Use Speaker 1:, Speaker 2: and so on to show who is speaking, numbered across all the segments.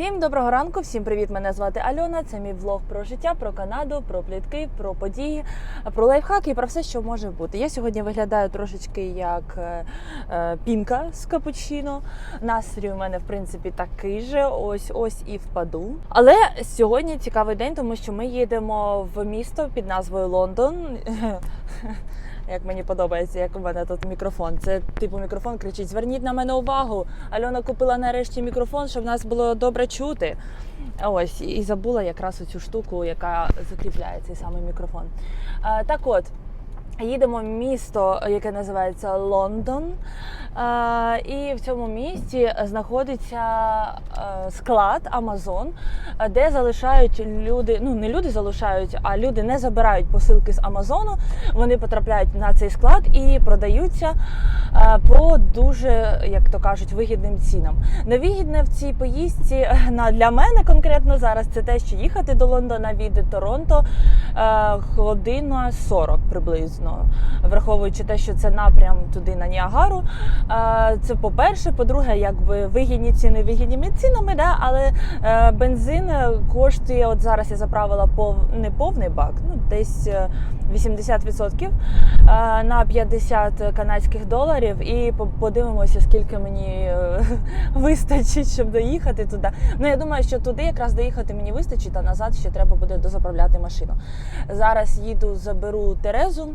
Speaker 1: Всім доброго ранку, всім привіт! Мене звати Альона. Це мій влог про життя, про Канаду, про плітки, про події, про лайфхаки і про все, що може бути. Я сьогодні виглядаю трошечки як е, е, пінка з капучино. Настрій у мене в принципі такий же. Ось ось і впаду. Але сьогодні цікавий день, тому що ми їдемо в місто під назвою Лондон. Як мені подобається, як у мене тут мікрофон. Це типу мікрофон кричить: зверніть на мене увагу. Альона купила нарешті мікрофон, щоб нас було добре чути. Ось і забула якраз оцю штуку, яка закріпляє цей самий мікрофон. Так от. Їдемо в місто, яке називається Лондон, Е, і в цьому місті знаходиться е, склад Амазон, де залишають люди. Ну не люди залишають, а люди не забирають посилки з Амазону. Вони потрапляють на цей склад і продаються е, по дуже, як то кажуть, вигідним цінам. Невигідне в цій поїздці на для мене конкретно зараз це те, що їхати до Лондона від Торонто година 40 приблизно, враховуючи те, що це напрям туди на Ніагару. Е, Це по-перше, по-друге, якби вигідні ціни вигідними цінами, да? але е, бензин коштує. От зараз я заправила пов не повний бак, ну десь е, 80% е, на 50 канадських доларів, і подивимося, скільки мені е, вистачить, щоб доїхати туди. Ну я думаю, що туди якраз доїхати мені вистачить, а назад ще треба буде дозаправляти машину. Зараз їду, заберу Терезу.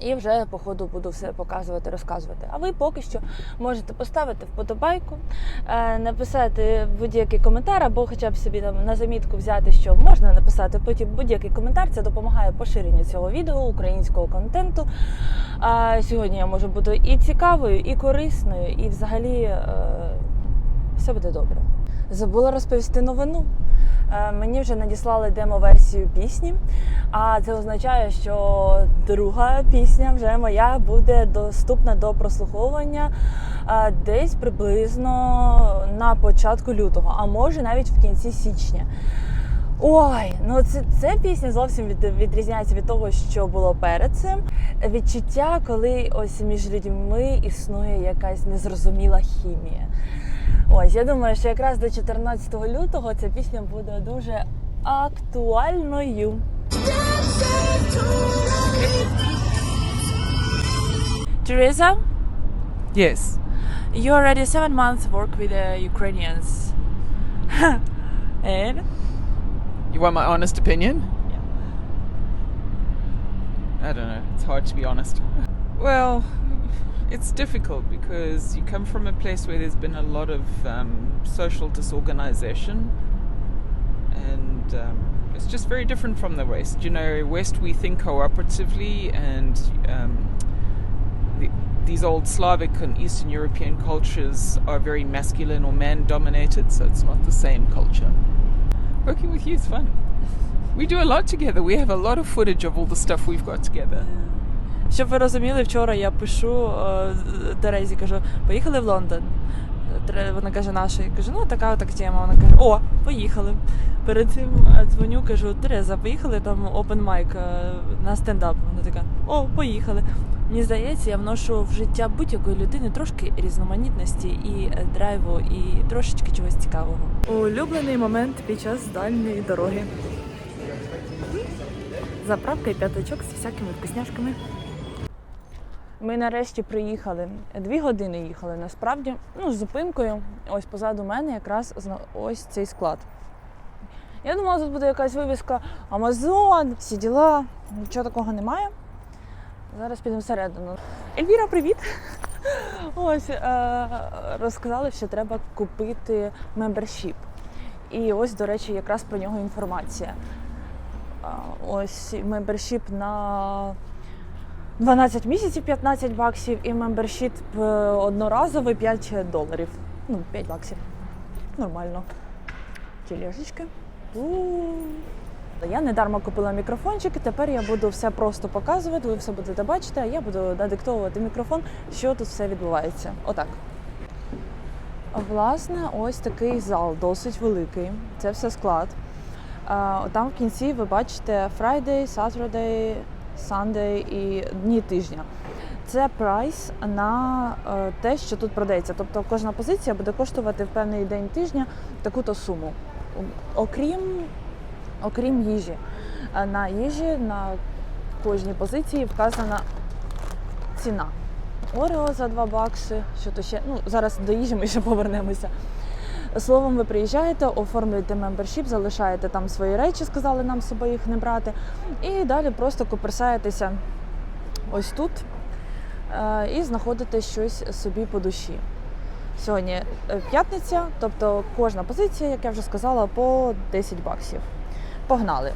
Speaker 1: І вже по ходу буду все показувати, розказувати. А ви поки що можете поставити вподобайку, е, написати будь-який коментар, або хоча б собі там на замітку взяти, що можна написати потім будь-який коментар. Це допомагає поширенню цього відео, українського контенту. А сьогодні я можу бути і цікавою, і корисною, і взагалі е, все буде добре. Забула розповісти новину. Е, Мені вже надіслали демо-версію пісні, а це означає, що друга пісня вже моя буде доступна до прослуховування е, десь приблизно на початку лютого, а може навіть в кінці січня. Ой, ну це, ця пісня зовсім від, відрізняється від того, що було перед цим. Відчуття, коли ось між людьми існує якась незрозуміла хімія. Ось я думаю, що якраз до 14 лютого ця пісня буде дуже актуальною. Teresa,
Speaker 2: Yes.
Speaker 1: you already seven months work with the Ukrainians. and
Speaker 2: You want my honest opinion?
Speaker 1: Yeah.
Speaker 2: I don't know. It's hard to be honest. Well, it's difficult because you come from a place where there's been a lot of um, social disorganization, and um, it's just very different from the West. You know, West we think cooperatively, and um, the, these old Slavic and Eastern European cultures are very masculine or man dominated, so it's not the same culture. Working with you is fun. We do a lot together. We have a lot of footage of all the stuff we've got together.
Speaker 1: Щоб ви розуміли, вчора я пишу е, Терезі, кажу, поїхали в Лондон. Вона каже, наша. Я кажу, ну така так тема. Вона каже, о, поїхали. Перед цим е, дзвоню, кажу, Тереза, поїхали там open mic е, на стендап. Вона така, о, поїхали. Мені здається, я вношу в життя будь-якої людини трошки різноманітності і драйву, і трошечки чогось цікавого. Улюблений момент під час дальньої дороги. Заправка і п'ятачок з всякими вкусняшками. Ми нарешті приїхали. Дві години їхали насправді. Ну, з зупинкою. Ось позаду мене якраз ось цей склад. Я думала, тут буде якась вивіска Амазон, всі діла. Нічого такого немає. Зараз підемо всередину. Ельвіра, привіт! Ось е- розказали, що треба купити мембершіп. І ось, до речі, якраз про нього інформація. Ось мембершіп на 12 місяців 15 баксів і мембершіп е, одноразовий 5 доларів. Ну, 5 баксів. Нормально. Тілешечки. Я недарма купила мікрофончик, і тепер я буду все просто показувати, ви все будете бачити, а я буду надиктовувати мікрофон, що тут все відбувається. Отак. Власне, ось такий зал, досить великий. Це все склад. Там в кінці ви бачите Friday, Saturday, Sunday і дні тижня. Це прайс на е, те, що тут продається. Тобто кожна позиція буде коштувати в певний день тижня таку-то суму. Окрім, окрім їжі. Е, На їжі на кожній позиції вказана ціна. Орео за 2 бакси, що то ще. Ну, зараз до їжі ми ще повернемося. Словом, ви приїжджаєте, оформлюєте мембершіп, залишаєте там свої речі, сказали нам з собою їх не брати. І далі просто коперсаєтеся ось тут е, і знаходите щось собі по душі. Сьогодні е, п'ятниця, тобто кожна позиція, як я вже сказала, по 10 баксів. Погнали!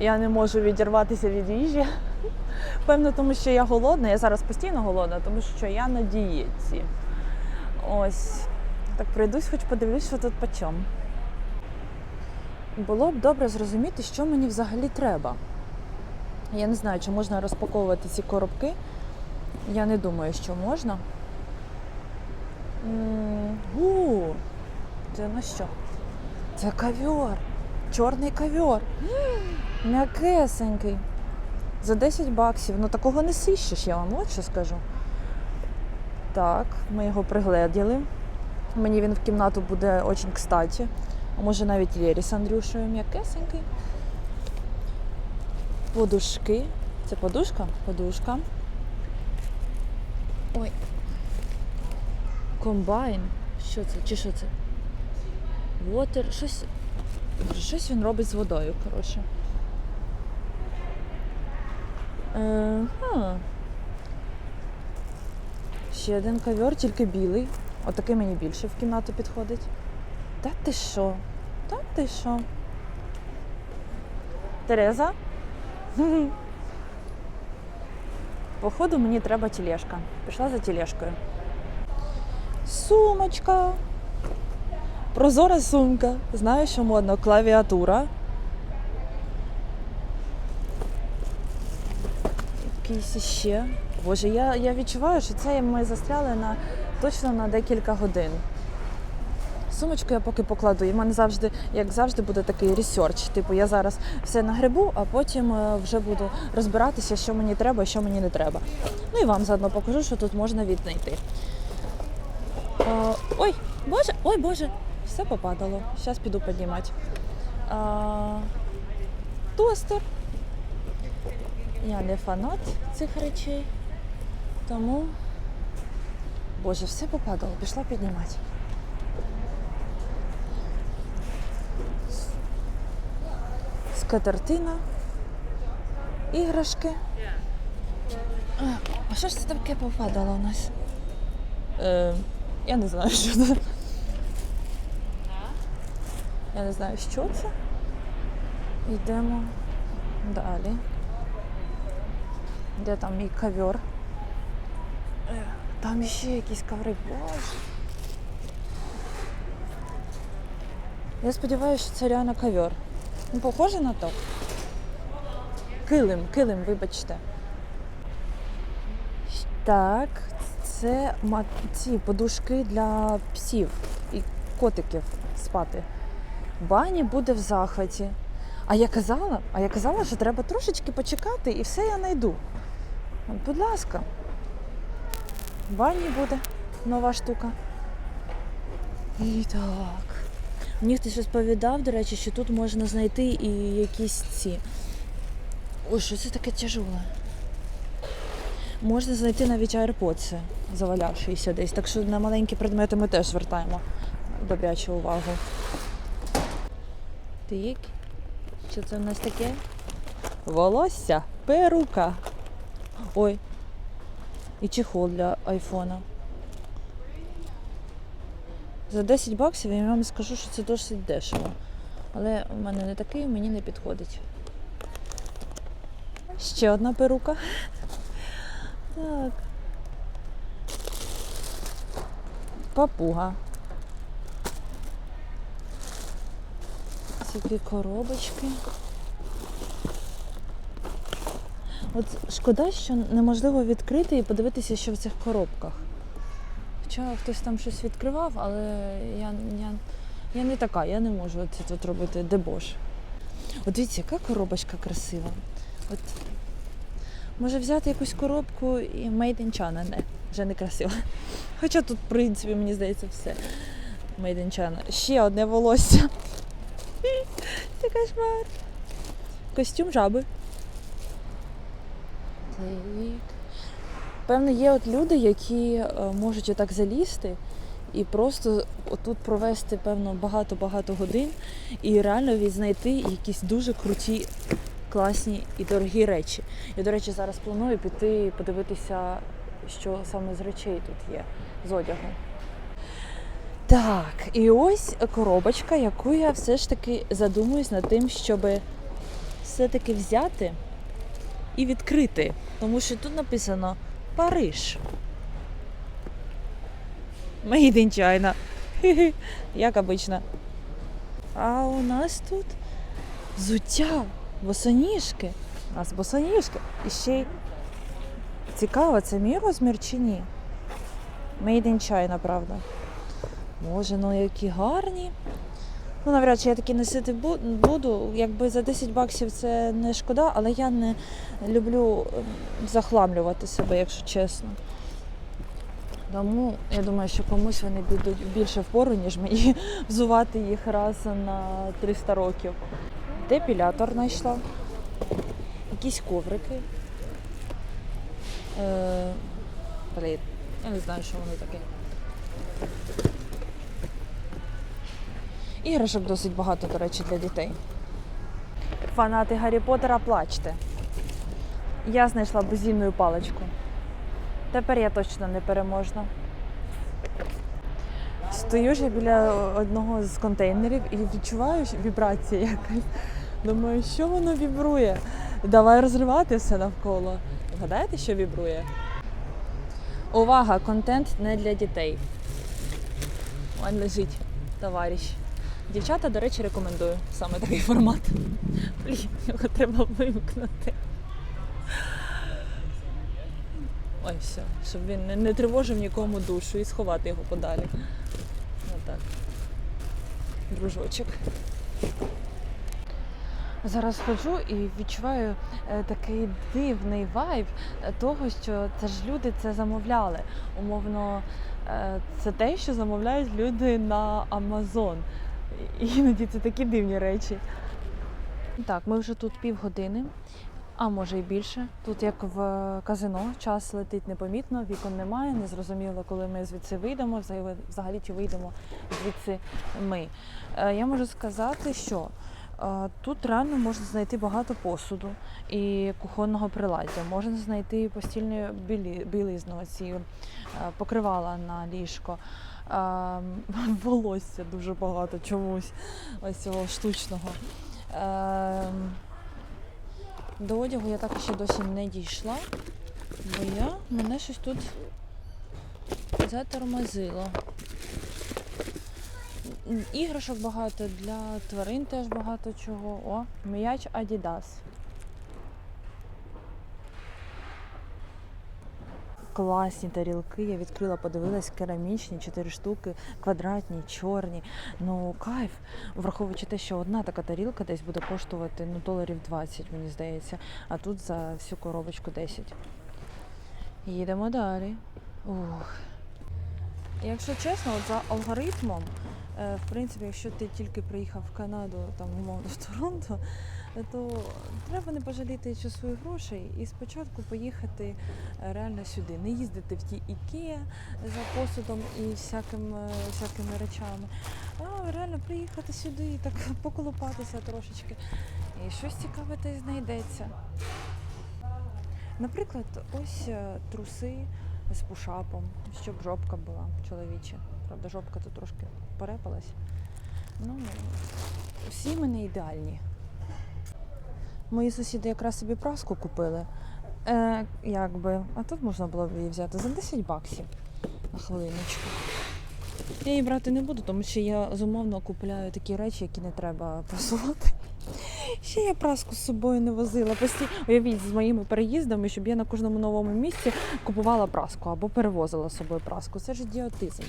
Speaker 1: Я не можу відірватися від їжі. Певно, тому що я голодна. Я зараз постійно голодна, тому що я на дієті. Ось. Так пройдусь, хоч подивлюсь, що тут по чому. Було б добре зрозуміти, що мені взагалі треба. Я не знаю, чи можна розпаковувати ці коробки. Я не думаю, що можна. У, це на що? Це ковер. Чорний ковер. М'якесенький. За 10 баксів. Ну такого не сищиш, я вам от що скажу. Так, ми його пригледіли. Мені він в кімнату буде очень кстати. А може навіть Лєрі з Андрюшею м'якесенький. Подушки. Це подушка? Подушка. Ой. Комбайн. Що це? Чи що це? Water. Щось. Щось він робить з водою, коротше. Е. Ще один ковер, тільки білий. Отакий мені більше в кімнату підходить. Та ти що? Та ти що? Тереза? Походу, мені треба тележка. Пішла за тележкою. Сумочка. Прозора сумка. Знаю, що модно. Клавіатура. Якийсь іще. Боже, я, я відчуваю, що це ми застряли на точно на декілька годин. Сумочку я поки покладу. І в мене завжди, як завжди, буде такий ресерч. Типу, я зараз все нагребу, а потім е, вже буду розбиратися, що мені треба, що мені не треба. Ну і вам заодно покажу, що тут можна віднайти. Е, ой, боже, ой, боже, все попадало. Зараз піду піднімати. Е, тостер. Я не фанат цих речей, тому Боже, все попадало, пішла піднімати. Скатертина, іграшки. А, що ж це таке попадало у нас? Е, я не знаю, що це. Я не знаю, що це. Йдемо далі. Де там мій ковер? Там ще якісь коври. Боже. Я сподіваюся, що це реально ковер. Ну, похоже на то. Килим, килим, вибачте. Так, це ці подушки для псів і котиків спати. Бані буде в захваті. А я казала, а я казала, що треба трошечки почекати і все я знайду. Будь ласка. В ванні буде нова штука. І так. Мені хтось розповідав, до речі, що тут можна знайти і якісь ці. Ой, що це таке тяжеле? Можна знайти навіть AirPods, завалявшися десь. Так що на маленькі предмети ми теж звертаємо добрячу увагу. Тик. Що це в нас таке? Волосся, перука. Ой. І чехол для айфона. За 10 баксів я вам скажу, що це досить дешево. Але в мене не такий, мені не підходить. Ще одна перука. Так. Папуга. Такі коробочки. От шкода, що неможливо відкрити і подивитися, що в цих коробках. Хоча хтось там щось відкривав, але я, я, я не така, я не можу це тут робити дебош. От дивіться, яка коробочка красива. От Може взяти якусь коробку і Made in China. Не, вже не красиво. Хоча тут, в принципі, мені здається, все. Made in China. Ще одне волосся. Це кошмар. Костюм жаби. Так. Певно, є от люди, які е, можуть отак залізти і просто отут провести, певно, багато-багато годин і реально відзнайти якісь дуже круті, класні і дорогі речі. Я, до речі, зараз планую піти подивитися, що саме з речей тут є, з одягу. Так, і ось коробочка, яку я все ж таки задумуюсь над тим, щоб все-таки взяти і відкрити. Тому що тут написано Париж. Made in China. Як обично. А у нас тут взуття, босоніжки. У нас босоніжки. І ще й цікаво, це мій розмір чи ні? Made in China, правда. Боже, ну які гарні. Ну, навряд чи я такі носити буду. Якби за 10 баксів це не шкода, але я не люблю ем, захламлювати себе, якщо чесно. Тому я думаю, що комусь вони будуть більше впору, ніж мені взувати їх раз на 300 років. Депілятор знайшла, якісь коврики. Е, я не знаю, що вони таке. Іграшок досить багато, до речі, для дітей. Фанати Гаррі Поттера, плачте. Я знайшла бузільну паличку. Тепер я точно не переможна. Стою ж я біля одного з контейнерів і відчуваю що вібрація якась. Думаю, що воно вібрує? Давай розривати все навколо. Гадаєте, що вібрує? Увага! Контент не для дітей. Вон лежить товариш. Дівчата, до речі, рекомендую саме такий формат. Блін, його треба вимкнути. Ой, все, щоб він не, не тривожив нікому душу і сховати його подалі. Отак. Дружочок. Зараз ходжу і відчуваю е, такий дивний вайб того, що це ж люди це замовляли. Умовно, е, це те, що замовляють люди на Амазон. Іноді це такі дивні речі. Так, ми вже тут півгодини, а може і більше. Тут як в казино, час летить непомітно, вікон немає, не зрозуміло, коли ми звідси вийдемо, взагалі- взагалі чи вийдемо звідси ми. Е, Я можу сказати, що е, тут реально можна знайти багато посуду і кухонного приладдя. Можна знайти постільну білі, білизну, ці е, покривала на ліжко. Е, Волосся дуже багато чомусь ось цього штучного. Е, До одягу я також ще досі не дійшла, бо я мене щось тут затормозило. Іграшок багато для тварин теж багато чого. О, м'яч Adidas. Класні тарілки. Я відкрила, подивилась, керамічні, 4 штуки, квадратні, чорні. Ну, кайф. Враховуючи те, що одна така тарілка десь буде коштувати ну, доларів 20, мені здається, а тут за всю коробочку 10. Їдемо далі. Ух. Якщо чесно, от за алгоритмом, е, в принципі, якщо ти тільки приїхав в Канаду, там умовно в Торонто, то треба не пожаліти часу і грошей і спочатку поїхати е, реально сюди, не їздити в ті Ікеа за посудом і всяким, е, всякими речами, а реально приїхати сюди і так поколупатися трошечки. І щось цікаве та й знайдеться. Наприклад, ось е, труси з пушапом, щоб жопка була чоловіча. Правда, жопка тут трошки порепалась. Ну, всі ми не ідеальні. Мої сусіди якраз собі праску купили. Е, якби, а тут можна було б її взяти за 10 баксів на хвилиночку. Я її брати не буду, тому що я зумовно купляю такі речі, які не треба прасувати. Ще я праску з собою не возила. Постій... Уявіть, з моїми переїздами, щоб я на кожному новому місці купувала праску або перевозила з собою праску. Це ж ідіотизм.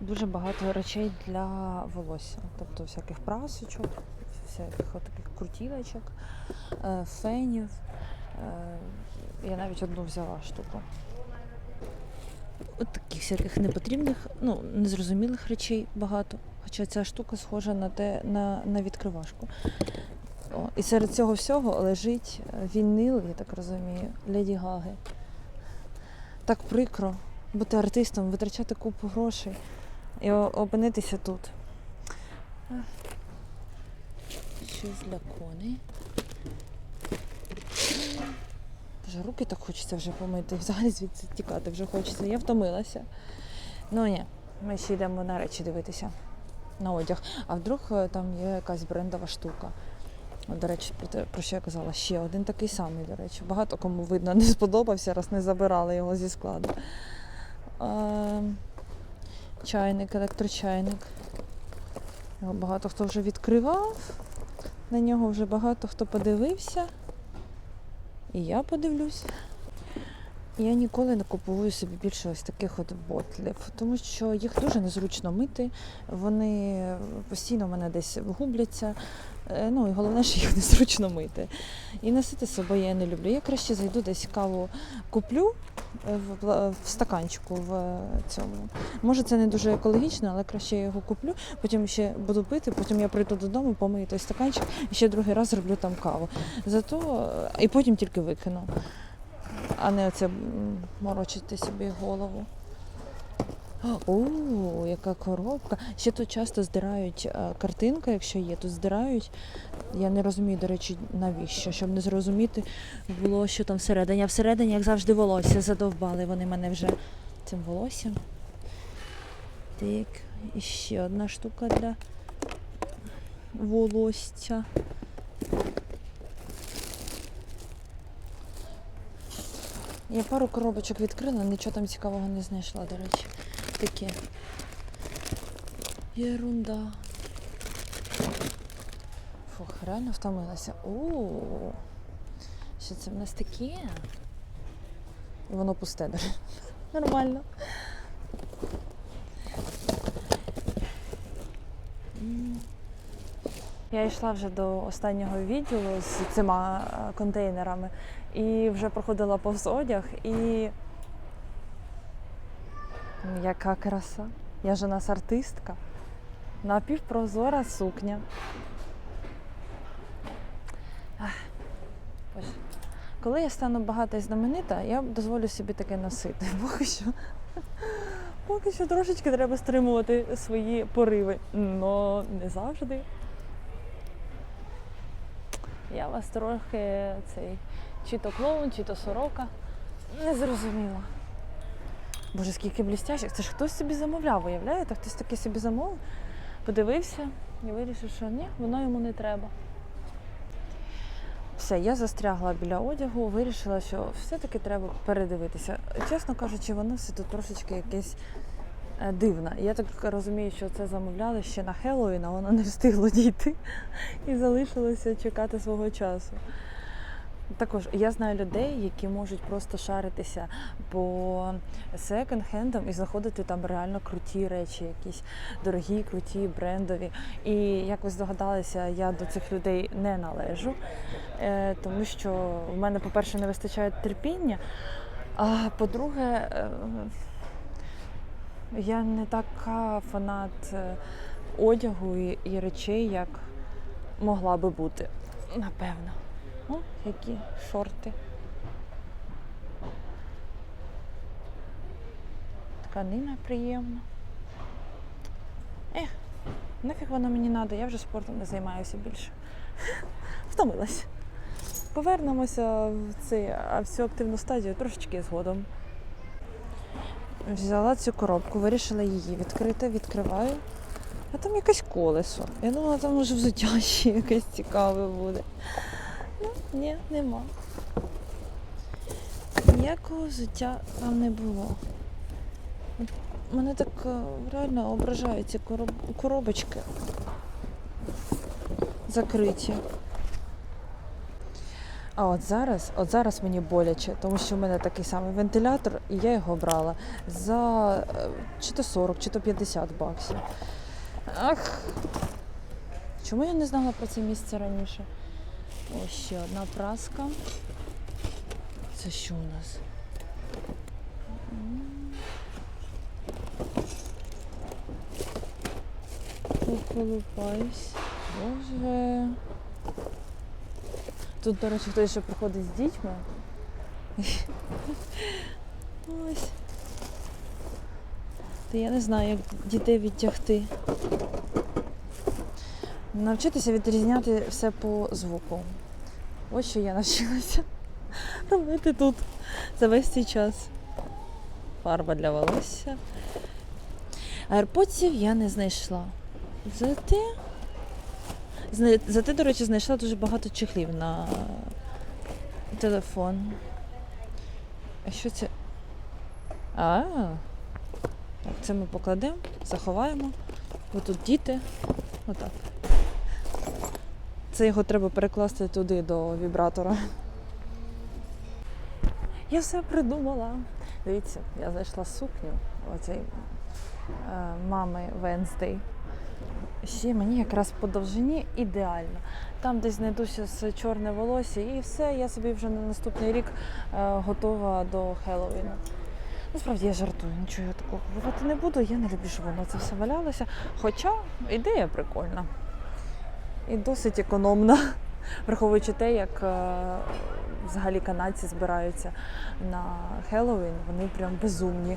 Speaker 1: Дуже багато речей для волосся, тобто всяких прасочок, всяких таких крутілочок, е, фенів, я навіть одну взяла штуку. От таких всяких непотрібних, ну, незрозумілих речей багато. Хоча ця штука схожа на те, на, на відкривашку. О, і серед цього всього лежить е, вініл, я так розумію, Леді Гаги. Так прикро бути артистом, витрачати купу грошей і опинитися тут. Щось для. Вже руки так хочеться вже помити. Взагалі звідси тікати вже хочеться. Я втомилася. Ну ні, ми ще йдемо на речі дивитися. На одяг. А вдруг е, там є якась брендова штука. До речі, про що я казала, ще один такий самий, до речі. Багато кому видно не сподобався, раз не забирали його зі складу. Чайник, електрочайник. Його багато хто вже відкривав. На нього вже багато хто подивився. І я подивлюсь. Я ніколи не купую собі більше ось таких от ботлів, тому що їх дуже незручно мити, вони постійно в мене десь губляться. Е, Ну і головне, що їх незручно мити. І носити з собою я не люблю. Я краще зайду десь каву куплю е, в, стаканчику в е, цьому. Може, це не дуже екологічно, але краще я його куплю, потім ще буду пити, потім я прийду додому, помию той стаканчик і ще другий раз зроблю там каву. Зато і потім тільки викину, а не оце морочити собі голову. О, яка коробка. Ще тут часто здирають е, картинка, якщо є, то здирають. Я не розумію, до речі, навіщо, щоб не зрозуміти було, що там всередині. А всередині, як завжди, волосся задовбали вони мене вже цим волоссям. Так, і ще одна штука для волосся. Я пару коробочок відкрила, нічого там цікавого не знайшла, до речі. Таке. Єрунда. Фух, реально втомилася. О, що це в нас таке? Воно пусте, до. Нормально. Я йшла вже до останнього відділу з цими е, контейнерами і вже проходила повз одяг і. Яка краса. Я ж у нас артистка. Напівпрозора сукня. Коли я стану багата і знаменита, я дозволю собі таке носити. Поки що. Поки що трошечки треба стримувати свої пориви. Но не завжди. Я вас трохи цей чи то клоун, чи то сорока. Не зрозуміла. Боже, скільки блістящих. Це ж хтось собі замовляв, виявляєте? Хтось таки собі замовив, подивився і вирішив, що ні, воно йому не треба. Все, я застрягла біля одягу, вирішила, що все-таки треба передивитися. Чесно кажучи, воно все тут трошечки якесь е, дивне. Я так розумію, що це замовляли ще на Хеллоуін, а воно не встигло дійти і залишилося чекати свого часу. Також я знаю людей, які можуть просто шаритися по секонд-хендам і знаходити там реально круті речі, якісь дорогі, круті, брендові. І як ви здогадалися, я до цих людей не належу, е, тому що в мене, по-перше, не вистачає терпіння, а по-друге, е, я не така фанат е, одягу і, і речей, як могла би бути, напевно. О, які шорти. Тканина приємна. Ех, нафіг воно мені треба, я вже спортом не займаюся більше. Втомилась. Повернемося в цей, в цю активну стадію трошечки згодом. Взяла цю коробку, вирішила її відкрити, відкриваю. А там якесь колесо. Я думала, там може взуття ще якесь цікаве буде. Ну, ні, нема. Ніякого взуття там не було. Мене так е, реально ображають ці короб... коробочки закриті. А от зараз, от зараз мені боляче, тому що в мене такий самий вентилятор, і я його брала за е, чи то 40, чи то 50 баксів. Ах, чому я не знала про це місце раніше? Ось ще одна праска. Це що у нас? Поколупаюсь. Боже. Тут, до речі, хтось ще приходить з дітьми. Ось. Та я не знаю, як дітей відтягти. Навчитися відрізняти все по звуку. Ось що я навчилася робити тут за весь цей час. Фарба для волосся. Аерподсів я не знайшла. Зате, зате, до речі, знайшла дуже багато чехлів на телефон. А що це? А, це ми покладемо, заховаємо. Бо тут діти. Отак. Це його треба перекласти туди до вібратора. Я все придумала. Дивіться, я знайшла сукню оцей е, мами Венздей. Ще мені якраз по довжині ідеально. Там десь знайдуся з чорне волосся і все, я собі вже на наступний рік е, готова до Хеллоуіну. Насправді я жартую, нічого я такого купувати не буду. Я не люблю, щоб воно це все валялося. Хоча ідея прикольна і досить економна, враховуючи те, як е, взагалі канадці збираються на Хеллоуін, вони прям безумні.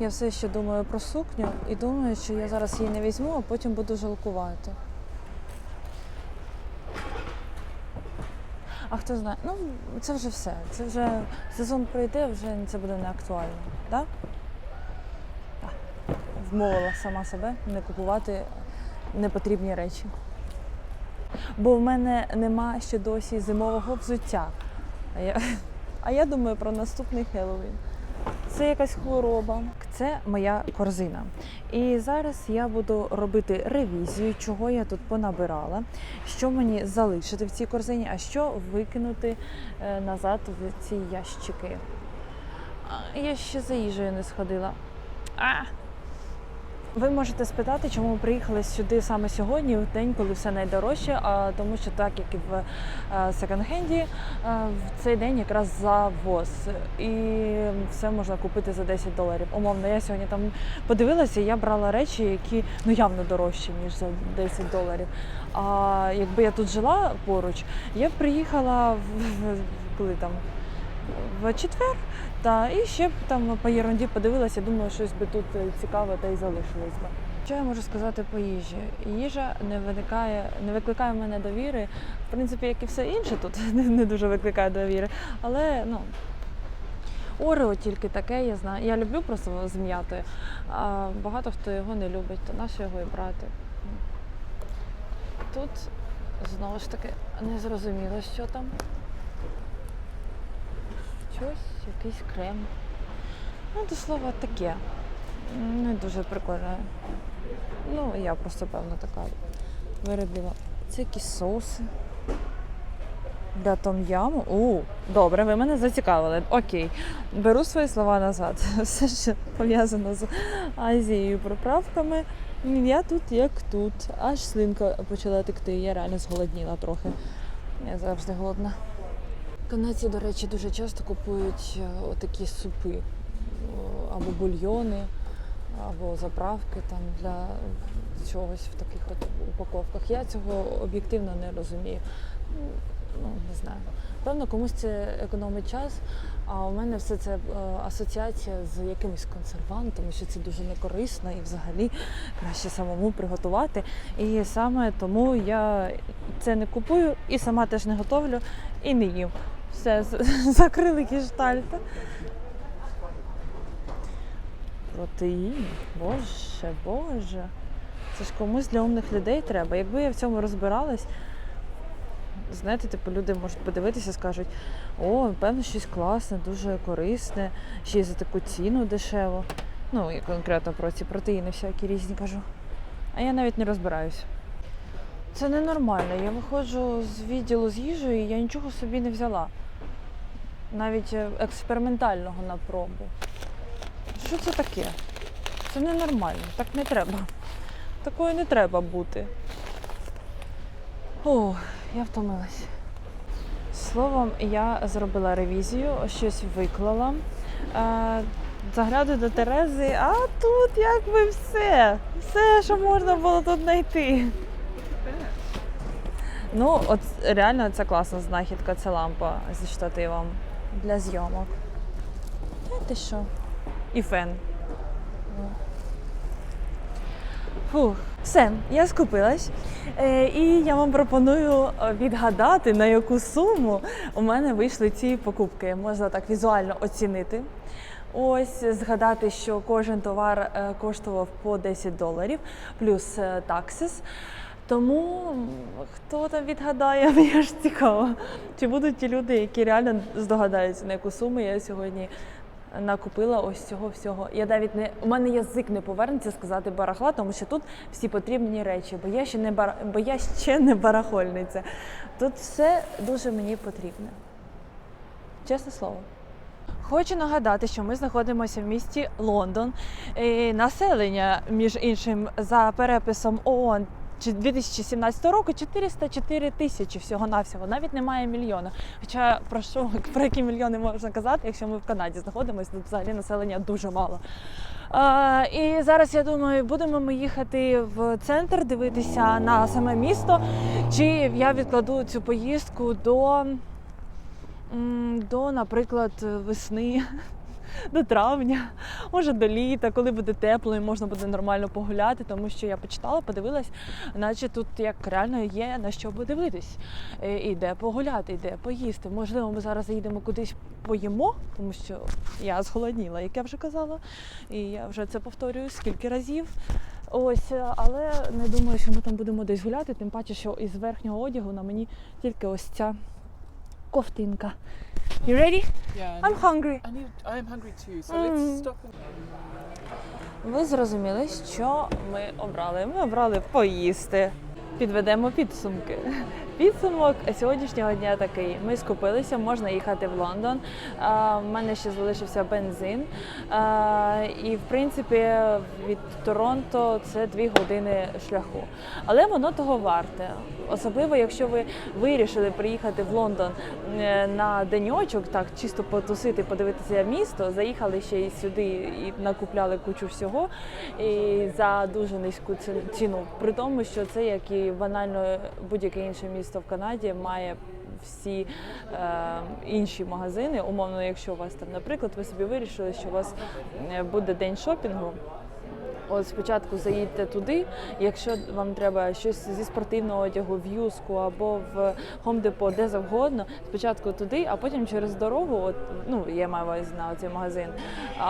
Speaker 1: Я все ще думаю про сукню і думаю, що я зараз її не візьму, а потім буду жалкувати. А хто знає, ну це вже все. Це вже сезон пройде, вже це буде не актуально. Так? Вмовила сама себе не купувати непотрібні речі. Бо в мене нема ще досі зимового взуття. А я, а я думаю про наступний Хеллоуін. Це якась хвороба. Це моя корзина. І зараз я буду робити ревізію, чого я тут понабирала, що мені залишити в цій корзині, а що викинути е, назад в ці ящики. Я ще за їжею не сходила. А! Ви можете спитати, чому ми приїхали сюди саме сьогодні, в день, коли все найдорожче, а тому що так як і в е, секонд-хенді, е, в цей день якраз завоз. І все можна купити за 10 доларів. Умовно, я сьогодні там подивилася, я брала речі, які ну явно дорожчі, ніж за 10 доларів. А якби я тут жила поруч, я б приїхала в, в коли там в четвер. Та і ще б там по єрунді подивилася, думаю, щось би тут е, цікаве та й залишилось би. Що я можу сказати по їжі? Їжа не виникає, не викликає в мене довіри. В принципі, як і все інше тут не, дуже викликає довіри. Але ну Орео тільки таке, я знаю. Я люблю просто з м'ятою, а багато хто його не любить, то нащо його і брати. Тут знову ж таки не зрозуміло, що там. Щось, якийсь крем. Ну, до слова, таке. Не дуже прикольне. Ну, я просто, певно, така виробила. Це якісь соуси. Для том-яму. У, добре, ви мене зацікавили. Окей. Беру свої слова назад. Все, що пов'язано з Азією приправками. Я тут як тут. Аж слинка почала текти. Я реально зголодніла трохи. Я завжди голодна. Канадці, до речі, дуже часто купують е, отакі супи або бульйони, або заправки там для чогось в таких от упаковках. Я цього об'єктивно не розумію. Ну, не знаю. Певно, комусь це економить час, а у мене все це е, асоціація з якимись консервантами, що це дуже некорисно і взагалі краще самому приготувати. І саме тому я це не купую і сама теж не готовлю і не їм. Все, закрили гештальт. Протеїн. Боже, боже. Це ж комусь для умних людей треба. Якби я в цьому розбиралась, знаєте, типу люди можуть подивитися скажуть, о, певно, щось класне, дуже корисне, ще й за таку ціну дешево. Ну, і конкретно про ці протеїни всякі різні кажу. А я навіть не розбираюсь. Це ненормально. Я виходжу з відділу з їжею, і я нічого собі не взяла. Навіть е, експериментального на пробу. Що це таке? Це ненормально, так не треба. Такою не треба бути. О, я втомилась. Словом, я зробила ревізію, щось виклала. Е, Заглядаю до Терези, а тут якби все. Все, що можна було тут знайти. Ну, от реально це класна знахідка, це лампа зі штативом для зйомок. Ти що? І фен. Фух, все, я скупилась. Е, і я вам пропоную е, відгадати, на яку суму у мене вийшли ці покупки. Можна так візуально оцінити. Ось згадати, що кожен товар е, коштував по 10 доларів, плюс таксис. Тому хто там відгадає, мені ж цікаво. Чи будуть ті люди, які реально здогадаються, на яку суму я сьогодні накупила ось цього всього. Я навіть не у мене язик не повернеться сказати барахла, тому що тут всі потрібні речі, бо я ще не бара... бо я ще не барахольниця. Тут все дуже мені потрібне. Чесне слово. Хочу нагадати, що ми знаходимося в місті Лондон. І населення, між іншим, за переписом ООН 2017 року 404 тисячі всього-навсього, навіть немає мільйона. Хоча про що про які мільйони можна казати, якщо ми в Канаді знаходимося, тут взагалі населення дуже мало. А, і зараз я думаю, будемо ми їхати в центр, дивитися на саме місто, чи я відкладу цю поїздку до, до наприклад, весни. До травня, може до літа, коли буде тепло і можна буде нормально погуляти, тому що я почитала, подивилась, наче тут як реально є на що подивитись. Е, І де погуляти, і поїсти. Можливо, ми зараз заїдемо кудись поїмо, тому що я зголодніла, як я вже казала, і я вже це повторюю скільки разів. Ось, е, але не думаю, що ми там будемо десь гуляти, тим паче, що із верхнього одягу на мені тільки ось ця ковтинка. You ready?
Speaker 2: Yeah.
Speaker 1: I'm hungry.
Speaker 2: I need. I am hungry too. So
Speaker 1: Mm.
Speaker 2: let's stop. And...
Speaker 1: Ви зрозуміли, що ми обрали. Ми обрали поїсти. Підведемо підсумки. Підсумок сьогоднішнього дня такий. Ми скупилися, можна їхати в Лондон. В мене ще залишився бензин. І в принципі від Торонто це дві години шляху. Але воно того варте. Особливо, якщо ви вирішили приїхати в Лондон е, на деньочок, так чисто потусити, подивитися місто, заїхали ще й сюди і накупляли кучу всього і за дуже низьку ціну. При тому, що це як і банально будь-яке інше місто в Канаді має. Всі е, інші магазини, умовно, якщо у вас там, наприклад, ви собі вирішили, що у вас е, буде день шопінгу, От спочатку заїдьте туди. Якщо вам треба щось зі спортивного одягу в юску або в Depot, де завгодно, спочатку туди, а потім через дорогу, от ну я маю на цей магазин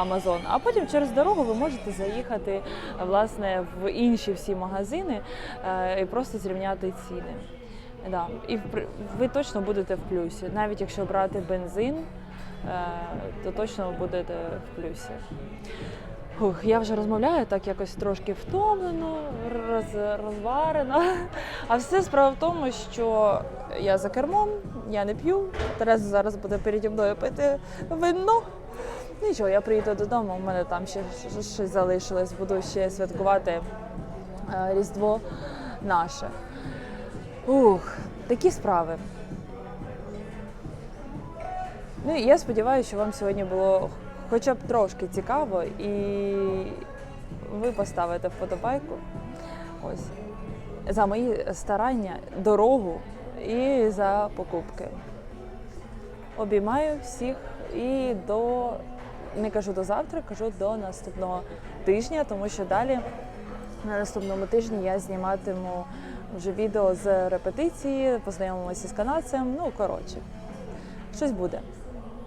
Speaker 1: Amazon, а потім через дорогу ви можете заїхати власне в інші всі магазини е, і просто зрівняти ціни. Да. І ви точно будете в плюсі, навіть якщо брати бензин, е, то точно будете в плюсі. Фух, я вже розмовляю так якось трошки втомлено, роз, розварено. А все справа в тому, що я за кермом, я не п'ю. Тереза зараз буде переді мною пити вино. Нічого, я приїду додому, у мене там ще щось залишилось, буду ще святкувати е, Різдво наше. Ух, такі справи. Ну, і я сподіваюся, що вам сьогодні було хоча б трошки цікаво, і ви поставите вподобайку ось, за мої старання, дорогу і за покупки. Обіймаю всіх і до не кажу до завтра, кажу до наступного тижня, тому що далі на наступному тижні я зніматиму вже відео з репетиції, познайомимося з канадцем. Ну коротше, щось буде.